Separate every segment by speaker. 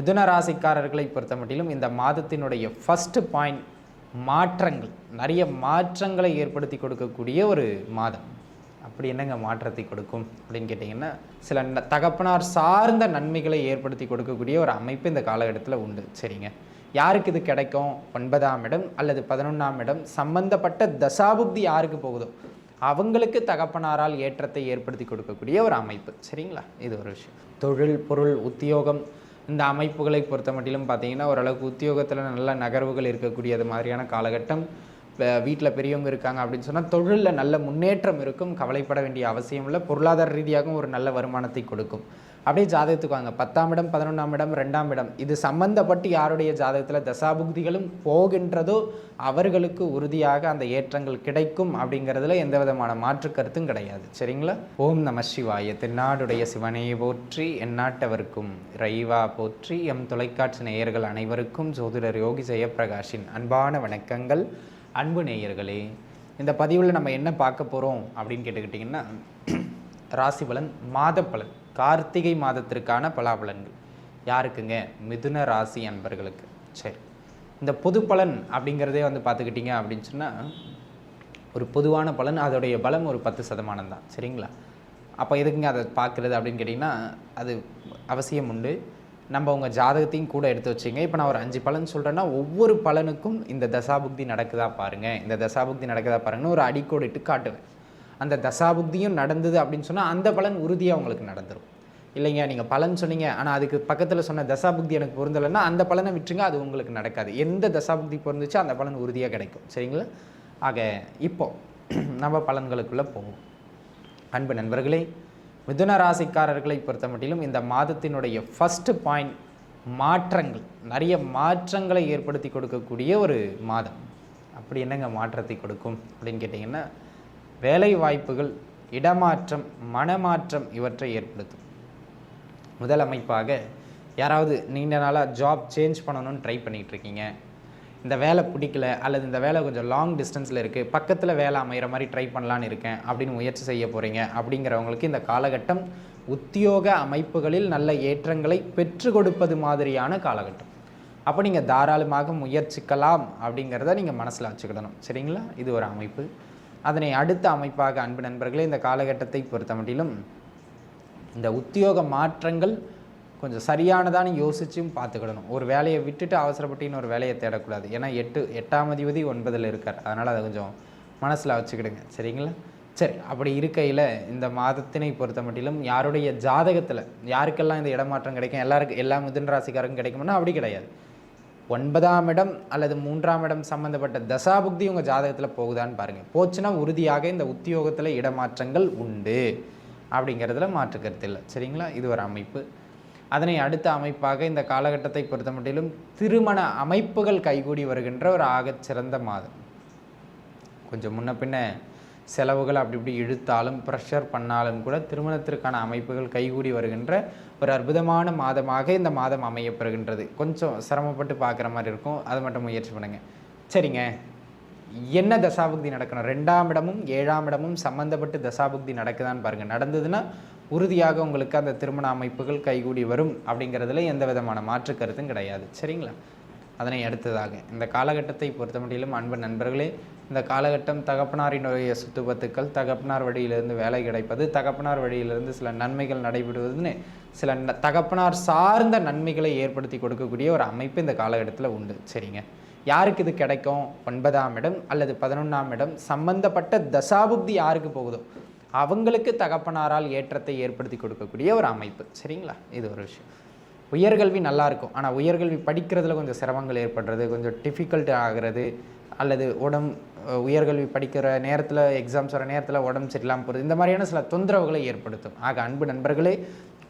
Speaker 1: மிதுன ராசிக்காரர்களை பொறுத்த மட்டிலும் இந்த மாதத்தினுடைய ஃபஸ்ட்டு பாயிண்ட் மாற்றங்கள். நிறைய மாற்றங்களை ஏற்படுத்தி கொடுக்கக்கூடிய ஒரு மாதம். அப்படி என்னங்க மாற்றத்தை கொடுக்கும் அப்படின்னு கேட்டிங்கன்னா சில தகப்பனார் சார்ந்த நன்மைகளை ஏற்படுத்தி கொடுக்கக்கூடிய ஒரு அமைப்பு இந்த காலகட்டத்தில் உண்டு. சரிங்க. யாருக்கு இது கிடைக்கும்? ஒன்பதாம் இடம் அல்லது பதினொன்றாம் இடம் சம்பந்தப்பட்ட தசாபுக்தி யாருக்கு போகுதோ அவங்களுக்கு தகப்பனாரால் ஏற்றத்தை ஏற்படுத்தி கொடுக்கக்கூடிய ஒரு அமைப்பு. சரிங்களா? இது ஒரு விஷயம். தொழில் பொருள் உத்தியோகம் இந்த அமைப்புகளை பொறுத்த மட்டிலும் பார்த்தீங்கன்னா ஓரளவுக்கு உத்தியோகத்தில் நல்ல நகர்வுகள் இருக்கக்கூடியது மாதிரியான காலகட்டம். வீட்டில் பெரியவங்க இருக்காங்க அப்படின்னு சொன்னால் தொழிலில் நல்ல முன்னேற்றம் இருக்கும். கவலைப்பட வேண்டிய அவசியம் இல்லை. பொருளாதார ரீதியாகவும் ஒரு நல்ல வருமானத்தை கொடுக்கும். அப்படியே ஜாதகத்துக்கு வாங்க. பத்தாம் இடம் பதினொன்றாம் இடம் ரெண்டாம் இடம். இது சம்பந்தப்பட்டு யாருடைய ஜாதகத்தில் தசாபுக்திகளும் போகின்றதோ அவர்களுக்கு உறுதியாக அந்த ஏற்றங்கள் கிடைக்கும் அப்படிங்கிறதுல எந்த விதமான மாற்று கருத்தும் கிடையாது. சரிங்களா? ஓம் நம சிவாய. தென்னாடுடைய சிவனே போற்றி எந்நாட்டவர்க்கும் ரைவா போற்றி. எம் தொலைக்காட்சி நேயர்கள் அனைவருக்கும் ஜோதிடர் யோகி ஜெயப்பிரகாஷின் அன்பான வணக்கங்கள். அன்பு நேயர்களே இந்த பதிவில் நம்ம என்ன பார்க்க போகிறோம் அப்படின்னு கேட்டுக்கிட்டிங்கன்னா ராசி பலன் மாத பலன். கார்த்திகை மாதத்திற்கான பலாபலன்கள். யாருக்குங்க? மிதுன ராசி அன்பர்களுக்கு. சரி. இந்த பொது பலன் அப்படிங்கிறதே வந்து பார்த்துக்கிட்டிங்க அப்படின்னு சொன்னால் ஒரு பொதுவான பலன் அதோடைய பலம் ஒரு பத்து சதமானம் தான். சரிங்களா? அப்போ எதுக்குங்க அதை பார்க்குறது அப்படின்னு கேட்டிங்கன்னா அது அவசியம் உண்டு. நம்ம உங்கள் ஜாதகத்தையும் கூட எடுத்து வச்சிங்க. இப்போ நான் ஒரு அஞ்சு பலன் சொல்கிறேன்னா ஒவ்வொரு பலனுக்கும் இந்த தசாபுக்தி நடக்குதா பாருங்கள் இந்த தசாபுக்தி நடக்குதா பாருங்கன்னு ஒரு அடிக்கோடிட்டு காட்டுவேன். அந்த தசாபுக்தியும் நடந்தது அப்படின்னு சொன்னால் அந்த பலன் உறுதியாக உங்களுக்கு நடந்துடும் இல்லைங்க நீங்கள் பலன் சொன்னீங்க ஆனால் அதுக்கு பக்கத்தில் சொன்ன தசாபுக்தி எனக்கு பொருந்தலைன்னா அந்த பலனை விட்டுருங்க அது உங்களுக்கு நடக்காது. எந்த தசாபுக்தி பொருந்துச்சோ அந்த பலன் உறுதியாக கிடைக்கும். சரிங்களா? ஆக இப்போ நம்ம பலன்களுக்குள்ளே போவோம். அன்பு நண்பர்களே மிதுன ராசிக்காரர்களை பொறுத்த மட்டிலும் இந்த மாதத்தினுடைய ஃபஸ்ட்டு பாயிண்ட் மாற்றங்கள் நிறைய மாற்றங்களை ஏற்படுத்தி கொடுக்கக்கூடிய ஒரு மாதம். அப்படி என்னங்க மாற்றத்தை கொடுக்கும் அப்படின்னு கேட்டிங்கன்னா வேலை வாய்ப்புகள் இடமாற்றம் மனமாற்றம் இவற்றை ஏற்படுத்தும். முதல் அமைப்பாக யாராவது நீண்ட நாளாக ஜாப் சேஞ்ச் பண்ணணும்னு ட்ரை பண்ணிகிட்டு இருக்கீங்க. இந்த வேலை பிடிக்கல அல்லது இந்த வேலை கொஞ்சம் லாங் டிஸ்டன்ஸில் இருக்குது பக்கத்தில் வேலை அமைகிற மாதிரி ட்ரை பண்ணலான்னு இருக்கேன் அப்படின்னு முயற்சி செய்ய போகிறீங்க அப்படிங்கிறவங்களுக்கு இந்த காலகட்டம் உத்தியோக அமைப்புகளில் நல்ல ஏற்றங்களை பெற்று கொடுப்பது மாதிரியான காலகட்டம். அப்போ நீங்கள் தாராளமாக முயற்சிக்கலாம் அப்படிங்கிறத நீங்கள் மனசில் வச்சுக்கிடணும். சரிங்களா? இது ஒரு அமைப்பு. அதனை அடுத்த அமைப்பாக அன்பு நண்பர்களே இந்த காலகட்டத்தை பொறுத்த மட்டிலும் இந்த உத்தியோக மாற்றங்கள் கொஞ்சம் சரியானதான்னு யோசிச்சும் பார்த்துக்கிடணும். ஒரு வேலையை விட்டுட்டு அவசரப்பட்டு இன்னொரு வேலையை தேடக்கூடாது. ஏன்னா எட்டு எட்டாம் அதிபதி ஒன்பதில் இருக்கார். அதனால் அதை கொஞ்சம் மனசில் வச்சுக்கிடுங்க. சரிங்களா? சரி அப்படி இருக்கையில் இந்த மாதத்தினை பொறுத்த மட்டிலும் யாருடைய ஜாதகத்தில் யாருக்கெல்லாம் இந்த இடமாற்றம் கிடைக்கும் எல்லாருக்கும் எல்லா மிதுன ராசிக்காருக்கும் கிடைக்கும்னா அப்படி கிடையாது. ஒன்பதாம் இடம் அல்லது மூன்றாம் இடம் சம்பந்தப்பட்ட தசாபுக்தி உங்கள் ஜாதகத்தில் போகுதான்னு பாருங்கள் போச்சுன்னா உறுதியாக இந்த உத்தியோகத்தில் இடமாற்றங்கள் உண்டு அப்படிங்கிறதுல மாற்று கருத்து இல்லை. சரிங்களா? இது ஒரு அமைப்பு. அதனை அடுத்த அமைப்பாக இந்த காலகட்டத்தை பொறுத்த மட்டிலும் திருமண அமைப்புகள் கைகூடி வருகின்ற ஒரு ஆகச் சிறந்த மாதம். கொஞ்சம் முன்ன பின்ன செலவுகள் அப்படி இப்படி இழுத்தாலும் ப்ரெஷர் பண்ணாலும் கூட திருமணத்திற்கான அமைப்புகள் கைகூடி வருகின்ற ஒரு அற்புதமான மாதமாக இந்த மாதம் அமையப்பெறுகின்றது. கொஞ்சம் சிரமப்பட்டு பார்க்குற மாதிரி இருக்கும். அதை மட்டும் முயற்சி பண்ணுங்கள் சரிங்க. என்ன தசாபுக்தி நடக்கணும்? ரெண்டாம் இடமும் ஏழாம் இடமும் சம்மந்தப்பட்டு தசாபுக்தி நடக்குதான்னு பாருங்கள் நடந்ததுன்னா உறுதியாக உங்களுக்கு அந்த திருமண அமைப்புகள் கைகூடி வரும் அப்படிங்கிறதுல எந்த விதமான மாற்று கருத்தும் கிடையாது. சரிங்களா? அதனை அடுத்ததாக இந்த காலகட்டத்தை பொறுத்தமட்டிலும் அன்பு நண்பர்களே இந்த காலகட்டம் தகப்பனாரினுடைய சுத்துபத்துக்கள் தகப்பனார் வழியிலிருந்து வேலை கிடைப்பது தகப்பனார் வழியிலிருந்து சில நன்மைகள் நடைபெறுவதுன்னு சில ந- தகப்பனார் சார்ந்த நன்மைகளை ஏற்படுத்தி கொடுக்கக்கூடிய ஒரு அமைப்பு இந்த காலகட்டத்தில் உண்டு. சரிங்க. யாருக்கு இது கிடைக்கும்? ஒன்பதாம் இடம் அல்லது பதினொன்றாம் இடம். சம்பந்தப்பட்ட தசாபுக்தி யாருக்கு போகுதோ அவங்களுக்கு தகப்பனாரால் ஏற்றத்தை ஏற்படுத்தி கொடுக்கக்கூடிய ஒரு அமைப்பு. சரிங்களா? இது ஒரு விஷயம். உயர்கல்வி நல்லாயிருக்கும் ஆனால் உயர்கல்வி படிக்கிறதுல கொஞ்சம் சிரமங்கள் ஏற்படுறது கொஞ்சம் டிஃபிகல்ட் ஆகிறது அல்லது உடம் உயர்கல்வி படிக்கிற நேரத்தில் எக்ஸாம்ஸ் வர நேரத்தில் உடம்பு சரியில்லாமல் போகிறது இந்த மாதிரியான சில தொந்தரவுகளை ஏற்படுத்தும். ஆக அன்பு நண்பர்களே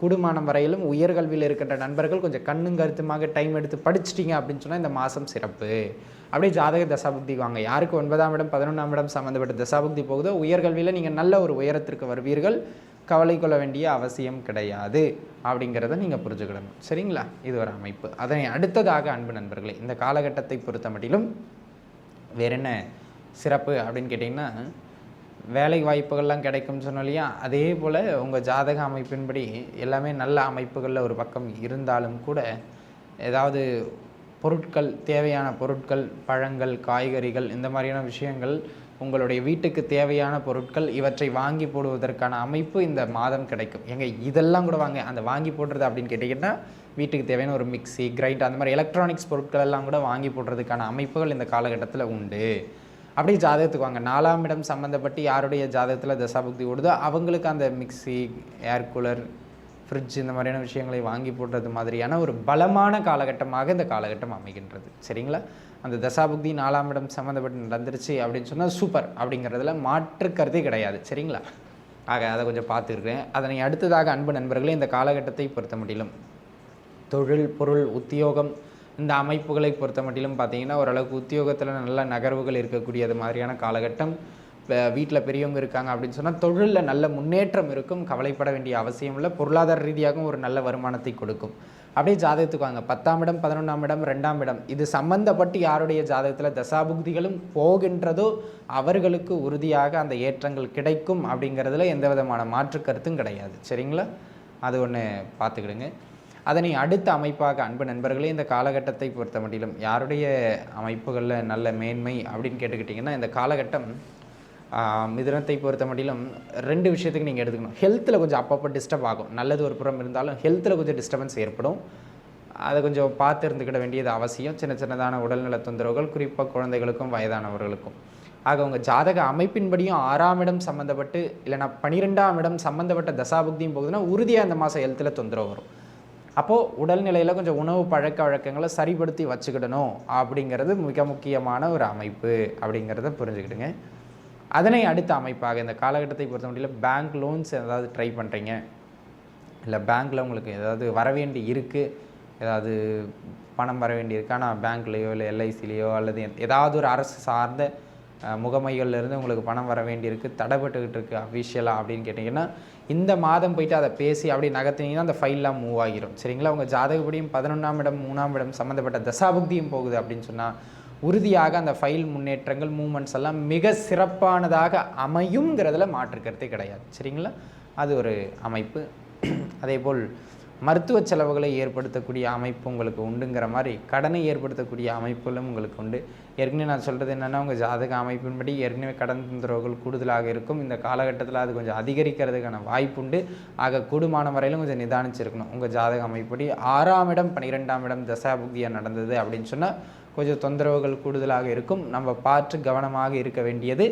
Speaker 1: கூடுமானம் வரையிலும் உயர்கல்வியில் இருக்கின்ற நண்பர்கள் கொஞ்சம் கண்ணும் கருத்துமாக டைம் எடுத்து படிச்சிட்டிங்க அப்படின்னு சொன்னால் இந்த மாதம் சிறப்பு. அப்படியே ஜாதக தசாபுக்தி வாங்க. யாருக்கு ஒன்பதாம் இடம் பதினொன்றாம் இடம் சம்மந்தப்பட்ட தசாபுக்தி போகுதோ உயர்கல்வியில் நீங்கள் நல்ல ஒரு உயரத்திற்கு வருவீர்கள். கவலை கொள்ள வேண்டிய அவசியம் கிடையாது அப்படிங்கிறத நீங்கள் புரிஞ்சுக்கிடணும். சரிங்களா? இது ஒரு அமைப்பு. அதனை அடுத்ததாக அன்பு நண்பர்களே இந்த காலகட்டத்தை பொறுத்த மட்டிலும் வேற என்ன? சிறப்பு அப்படின்னு கேட்டிங்கன்னா வேலை வாய்ப்புகள்லாம் கிடைக்கும்னு சொன்னோம் இல்லையா? அதே போல் உங்கள் ஜாதக அமைப்பின்படி எல்லாமே நல்ல அமைப்புகளில் ஒரு பக்கம் இருந்தாலும் கூட ஏதாவது பொருட்கள் தேவையான பொருட்கள் பழங்கள் காய்கறிகள் இந்த மாதிரியான விஷயங்கள் உங்களுடைய வீட்டுக்கு தேவையான பொருட்கள் இவற்றை வாங்கி போடுவதற்கான அமைப்பு இந்த மாதம் கிடைக்கும். எங்க இதெல்லாம் கூட வாங்க அந்த வாங்கி போடுறது அப்படின்னு கேட்டிங்கன்னா வீட்டுக்கு தேவையான ஒரு மிக்சி கிரைண்டர் அந்த மாதிரி எலக்ட்ரானிக்ஸ் பொருட்கள் எல்லாம் கூட வாங்கி போடுறதுக்கான அமைப்புகள் இந்த காலகட்டத்தில் உண்டு. அப்படியே ஜாதகத்துக்கு வாங்க. நாலாம் இடம் சம்மந்தப்பட்டு யாருடைய ஜாதகத்தில் தசாபக்தி ஓடுதோ அவங்களுக்கு அந்த மிக்ஸி ஏர் கூலர் ஃப்ரிட்ஜ் இந்த மாதிரியான விஷயங்களை வாங்கி போடுறது மாதிரியான ஒரு பலமான காலகட்டமாக இந்த காலகட்டம் அமைகின்றது. சரிங்களா? அந்த தசாபுக்தி நாலாம் இடம் சம்மந்தப்பட்டு நடந்துருச்சு அப்படின்னு சொன்னால் சூப்பர் அப்படிங்கிறதுல மாற்று கிடையாது. சரிங்களா? ஆக அதை கொஞ்சம் பார்த்துருக்கேன் அதனை அடுத்ததாக அன்பு நண்பர்களே இந்த காலகட்டத்தை பொறுத்த முடியலும் தொழில் பொருள் உத்தியோகம் இந்த அமைப்புகளை பொறுத்த மட்டிலும் பார்த்தீங்கன்னா ஓரளவுக்கு உத்தியோகத்தில் நல்ல நகர்வுகள் இருக்கக்கூடியது மாதிரியான காலகட்டம். வீட்டில் பெரியவங்க இருக்காங்க அப்படின்னு சொன்னால் தொழிலில் நல்ல முன்னேற்றம் இருக்கும் கவலைப்பட வேண்டிய அவசியம் இல்லை. பொருளாதார ரீதியாகவும் ஒரு நல்ல வருமானத்தை கொடுக்கும். அப்படியே ஜாதகத்துக்கு வாங்க. பத்தாம் இடம் பதினொன்றாம் இடம் ரெண்டாம் இடம். இது சம்பந்தப்பட்டு யாருடைய ஜாதகத்தில் தசாபுக்திகளும் போகின்றதோ அவர்களுக்கு உறுதியாக அந்த ஏற்றங்கள் கிடைக்கும் அப்படிங்கிறதுல எந்த விதமான மாற்று கருத்தும் கிடையாது. சரிங்களா? அது ஒன்று பார்த்துக்கிடுங்க. அதனை அடுத்த அமைப்பாக அன்பு நண்பர்களே இந்த காலகட்டத்தை பொறுத்த மட்டிலும் யாருடைய அமைப்புகளில் நல்ல மேன்மை அப்படின்னு கேட்டுக்கிட்டிங்கன்னா இந்த காலகட்டம் மிதனத்தை பொறுத்த மட்டிலும் ரெண்டு விஷயத்துக்கு நீங்கள் எடுத்துக்கணும். ஹெல்த்தில் கொஞ்சம் அப்பப்போ டிஸ்டர்ப் ஆகும். நல்லது ஒரு புறம் இருந்தாலும் ஹெல்த்தில் கொஞ்சம் டிஸ்டர்பன்ஸ் ஏற்படும். அதை கொஞ்சம் பார்த்து இருந்துக்கிட வேண்டியது அவசியம். சின்ன சின்னதான உடல்நல தொந்தரவுகள் குறிப்பாக குழந்தைகளுக்கும் வயதானவர்களுக்கும். ஆக உங்கள் ஜாதக அமைப்பின்படியும் ஆறாம் இடம் சம்மந்தப்பட்டு இல்லைனா பன்னிரெண்டாம் இடம் சம்மந்தப்பட்ட தசாபுக்தியும் போகுதுன்னா உறுதியாக இந்த மாதம் ஹெல்த்தில் தொந்தரவு வரும். அப்போது உடல்நிலையில் கொஞ்சம் உணவு பழக்க வழக்கங்களை சரிப்படுத்தி வச்சுக்கிடணும் அப்படிங்கிறது மிக முக்கியமான ஒரு அமைப்பு அப்படிங்கிறத புரிஞ்சுக்கிடுங்க அதனை அடுத்த அமைப்பாக இந்த காலகட்டத்தை பொறுத்த முடியல பேங்க் லோன்ஸ் ஏதாவது ட்ரை பண்ணுறீங்க இல்லை பேங்க்கில் உங்களுக்கு ஏதாவது வரவேண்டி இருக்குது ஏதாவது பணம் வர வேண்டி இருக்கு? ஆனால் பேங்க்லேயோ இல்லை எல்ஐசிலேயோ அல்லது ஏதாவது ஒரு அரசு சார்ந்த முகமைகள்லேருந்து உங்களுக்கு பணம் வர வேண்டியிருக்கு தடைப்பட்டுக்கிட்டு இருக்குது அஃபிஷியலாக அப்படின்னு கேட்டிங்கன்னா இந்த மாதம் போயிட்டு அதை பேசி அப்படி நகர்த்தினீங்கன்னா அந்த ஃபைல்லாம் மூவ் ஆகிரும். சரிங்களா? உங்கள் ஜாதகப்படியும் பதினொன்றாம் இடம் மூணாம் இடம் சம்மந்தப்பட்ட தசாபுக்தியும் போகுது அப்படின்னு சொன்னால் உறுதியாக அந்த ஃபைல் முன்னேற்றங்கள் மூமெண்ட்ஸ் எல்லாம் மிக சிறப்பானதாக அமையுங்கிறதுல மாற்றுக்கிறதே கிடையாது. சரிங்களா? அது ஒரு அமைப்பு. அதே போல் மருத்துவ செலவுகளை ஏற்படுத்தக்கூடிய அமைப்பு உங்களுக்கு உண்டுங்கிற மாதிரி கடனை ஏற்படுத்தக்கூடிய அமைப்புகளும் உங்களுக்கு உண்டு. ஏற்கனவே நான் சொல்கிறது என்னென்னா உங்கள் ஜாதக அமைப்பின்படி ஏற்கனவே கடன் தொந்தரவுகள் கூடுதலாக இருக்கும். இந்த காலகட்டத்தில் அது கொஞ்சம் அதிகரிக்கிறதுக்கான வாய்ப்பு உண்டு. ஆக கூடுமான வரையிலும் கொஞ்சம் நிதானிச்சிருக்கணும். உங்கள் ஜாதக அமைப்படி ஆறாம் இடம் பன்னிரெண்டாம் இடம் தசாபுக்தியாக நடந்தது அப்படின்னு சொன்னால் கொஞ்சம் தொந்தரவுகள் கூடுதலாக இருக்கும். நம்ம பார்த்து கவனமாக இருக்க வேண்டியது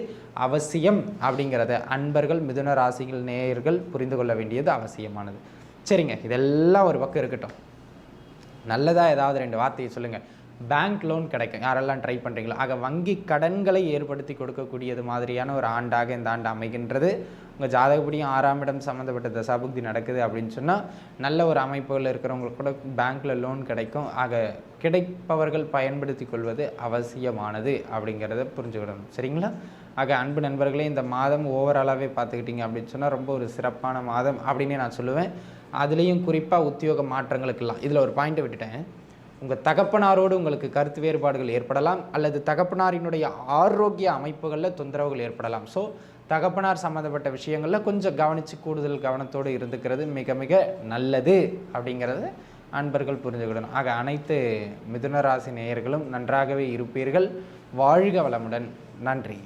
Speaker 1: அவசியம் அப்படிங்கிறத அன்பர்கள் மிதுன ராசிகள் நேயர்கள் புரிந்து கொள்ள வேண்டியது அவசியமானது. சரிங்க இதெல்லாம் ஒரு பக்கம் இருக்கட்டும். நல்லதாக ஏதாவது ரெண்டு வார்த்தையை சொல்லுங்கள் பேங்க் லோன் கிடைக்கும். யாரெல்லாம் ட்ரை பண்ணுறீங்களோ ஆக வங்கி கடன்களை ஏற்படுத்தி கொடுக்கக்கூடியது மாதிரியான ஒரு ஆண்டாக இந்த ஆண்டு அமைகின்றது. உங்கள் ஜாதகப்படியும் ஆறாம் இடம் சம்மந்தப்பட்ட தசாபுக்தி நடக்குது அப்படின்னு சொன்னால் நல்ல ஒரு அமைப்புகள் இருக்கிறவங்களுக்கு கூட பேங்க்கில் லோன் கிடைக்கும். ஆக கிடைப்பவர்கள் பயன்படுத்தி கொள்வது அவசியமானது அப்படிங்கிறத புரிஞ்சுக்கிடணும் சரிங்களா? ஆக அன்பு நண்பர்களே இந்த மாதம் ஓவராலாகவே பார்த்துக்கிட்டிங்க அப்படின்னு சொன்னால் ரொம்ப ஒரு சிறப்பான மாதம் அப்படின்னே நான் சொல்லுவேன். அதுலேயும் குறிப்பாக உத்தியோக மாற்றங்களுக்கெல்லாம் இதில் ஒரு பாயிண்ட்டை விட்டுட்டேன். உங்கள் தகப்பனாரோடு உங்களுக்கு கருத்து வேறுபாடுகள் ஏற்படலாம் அல்லது தகப்பனாரினுடைய ஆரோக்கிய அமைப்புகளில் தொந்தரவுகள் ஏற்படலாம். ஸோ தகப்பனார் சம்மந்தப்பட்ட விஷயங்களில் கொஞ்சம் கவனித்து கூடுதல் கவனத்தோடு இருந்துக்கிறது மிக மிக நல்லது அப்படிங்கிறத அன்பர்கள் புரிஞ்சுக்கிடணும். ஆக அனைத்து மிதுனராசி நேயர்களும் நன்றாகவே இருப்பீர்கள். வாழ்க வளமுடன். நன்றி.